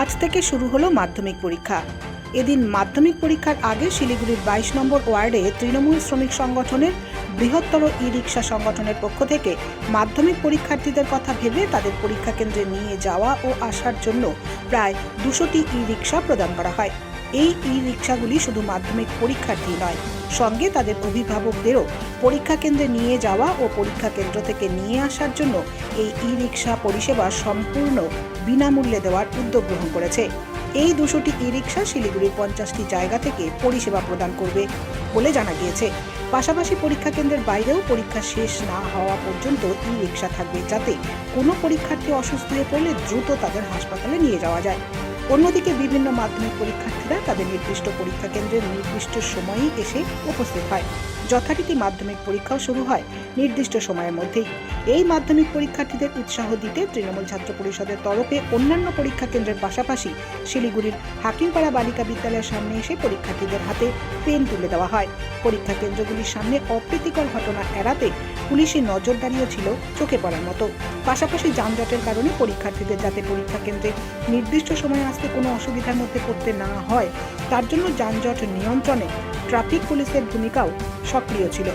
আজ থেকে শুরু হলো মাধ্যমিক পরীক্ষা। এদিন মাধ্যমিক পরীক্ষার আগে শিলিগুড়ির বাইশ নম্বর ওয়ার্ডে তৃণমূল শ্রমিক সংগঠনের বৃহত্তর ই রিক্সা সংগঠনের পক্ষ থেকে মাধ্যমিক পরীক্ষার্থীদের কথা ভেবে তাদের পরীক্ষা কেন্দ্রে নিয়ে যাওয়া ও আসার জন্য প্রায় দুশোটি ই রিক্সা প্রদান করা হয়। এই ই রিক্সাগুলি শুধু মাধ্যমিক পরীক্ষার্থী নয়, সঙ্গে তাদের অভিভাবকদেরও পরীক্ষা কেন্দ্রে নিয়ে যাওয়া ও পরীক্ষা কেন্দ্র থেকে নিয়ে আসার জন্য এই ই রিক্সা পরিষেবা সম্পূর্ণ বিনামূল্যে দেওয়ার উদ্যোগ গ্রহণ করেছে। এই দুশোটি ই রিক্সা শিলিগুড়ির পঞ্চাশটি জায়গা থেকে পরিষেবা প্রদান করবে বলে জানা গিয়েছে। পাশাপাশি পরীক্ষা কেন্দ্রের বাইরেও পরীক্ষা শেষ না হওয়া পর্যন্ত ই রিক্সা থাকবে যাতে কোনো পরীক্ষার্থী অসুস্থ হয়ে পড়লে দ্রুত তাদের হাসপাতালে নিয়ে যাওয়া যায়। অন্যদিকে বিভিন্ন মাধ্যমিক পরীক্ষার্থীরা তাদের নির্দিষ্ট পরীক্ষা কেন্দ্রের নির্দিষ্ট সময়েই এসে উপস্থিত হয়। যথারীতি মাধ্যমিক পরীক্ষাও শুরু হয় নির্দিষ্ট সময়ের মধ্যেই। এই মাধ্যমিক পরীক্ষার্থীদের উৎসাহ দিতে তৃণমূল ছাত্র পরিষদের তরফে অন্যান্য পরীক্ষা কেন্দ্রের পাশাপাশি শিলিগুড়ির হাকিমপাড়া বালিকা বিদ্যালয়ের সামনে এসে পরীক্ষার্থীদের হাতে পেন তুলে দেওয়া হয়। পরীক্ষা কেন্দ্রগুলির সামনে অপ্রীতিকর ঘটনা এড়াতে পুলিশের নজরদারিও ছিল চোখে পড়ার মতো। পাশাপাশি যানজটের কারণে পরীক্ষার্থীদের যাতে পরীক্ষা কেন্দ্রে নির্দিষ্ট সময়ে আসতে কোনো অসুবিধার মধ্যে পড়তে না হয়, তার জন্য যানজট নিয়ন্ত্রণে ট্রাফিক পুলিশের ভূমিকাও সক্রিয় ছিল।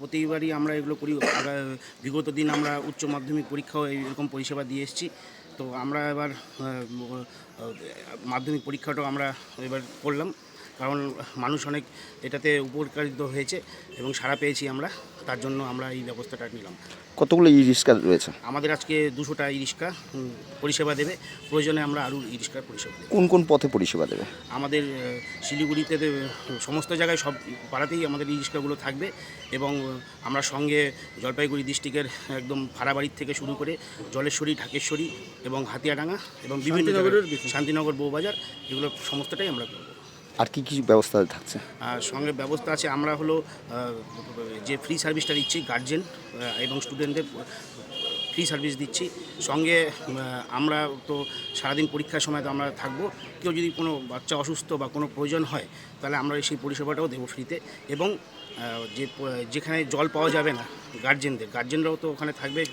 প্রতিবারই আমরা এগুলো করি। বিগত দিন আমরা উচ্চ মাধ্যমিক পরীক্ষাও এরকম পরিষেবা দিয়ে এসেছি। তো আমরা এবার মাধ্যমিক পরীক্ষাটাও আমরা এবার করলাম। কারণ মানুষ অনেক এটাতে উপকারিত হয়েছে এবং সাড়া পেয়েছি আমরা তার জন্য আমরা এই ব্যবস্থাটা নিলাম। কতগুলো ই রিক্সা রয়েছে? আমাদের আজকে দুশোটা ই রিক্সা পরিষেবা দেবে। প্রয়োজনে আমরা আরও ই রিক্সার পরিষেবা দেবো। কোন কোন পথে পরিষেবা দেবে? আমাদের শিলিগুড়িতে সমস্ত জায়গায় সব পাড়াতেই আমাদের ই রিক্সাগুলো থাকবে এবং আমরা সঙ্গে জলপাইগুড়ি ডিস্ট্রিক্টের একদম ভাড়াবাড়ির থেকে শুরু করে জলেশ্বরী ঢাকেশ্বরী এবং হাতিয়াডাঙ্গা এবং বিভিন্ন শান্তিনগর বউবাজার এগুলো সমস্তটাই আমরা করব। আর কি কি ব্যবস্থা থাকছে? সঙ্গে ব্যবস্থা আছে, আমরা হলো যে ফ্রি সার্ভিসটা দিচ্ছি গার্জেন এবং স্টুডেন্টদের ফ্রি সার্ভিস দিচ্ছি। সঙ্গে আমরা তো সারাদিন পরীক্ষার সময় তো আমরা থাকব। কেউ যদি কোনো বাচ্চা অসুস্থ বা কোনো প্রয়োজন হয়, তাহলে আমরা সেই পরিষেবাটাও দেবো ফ্রিতে এবং যে যেখানে জল পাওয়া যাবে না গার্জেনদের গার্জেনরাও তো ওখানে থাকবে।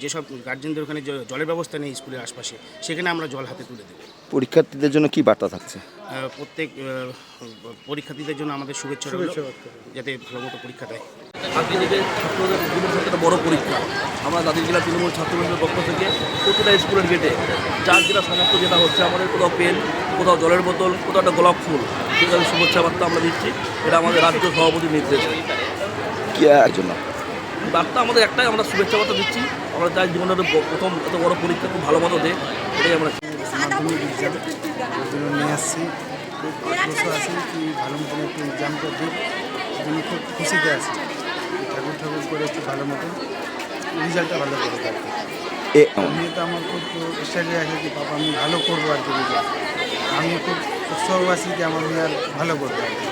যেসব গার্জেনদের ওখানে জ- জলের ব্যবস্থা নেই স্কুলের আশপাশে সেখানে আমরা জল হাতে তুলে দেবো। পরীক্ষার্থীদের জন্য কি বার্তা থাকছে? প্রত্যেক পরীক্ষার্থীদের জন্য আমাদের শুভেচ্ছা রইল যাতে ভালো মতো পরীক্ষা দেয়। আজকে থেকে ছাত্রদের একটা বড় পরীক্ষা। আমরা দাদির জেলা তৃণমূল ছাত্র পরিষদের পক্ষ থেকে প্রতিটা স্কুলের গেটে যার যেটা সমস্ত যেটা হচ্ছে আমাদের কোথাও পেন কোথাও জলের বোতল কোথাও একটা গোলাপ ফুল আছে শুভেচ্ছা বার্তা আমরা দিচ্ছি। এটা আমাদের রাজ্য সভাপতির নির্দেশ। কি জন্য বার্তা আমাদের একটাই আমরা শুভেচ্ছা বার্তা দিচ্ছি। আমরা চাই জীবনের প্রথম এত বড় পরীক্ষা খুব ভালো মতো দেয় এটাই আমরা নিয়ে আসছি। খুব আগ্রহ আছি কি ভালো মতন একটু এক্সামটা দিই। ওর জন্য খুব খুশিতে আছি। ঠাকুর ঠাকুর করে একটু ভালো মতন রেজাল্টটা ভালো করে আর কি এ আমি তো আমার খুব স্টাইলে আছে কি বাবা আমি ভালো করব আর কি রেজাল্ট। আমি খুব উৎসাহ আছি যে আমার মেয়ে আর ভালো করবে আর কি।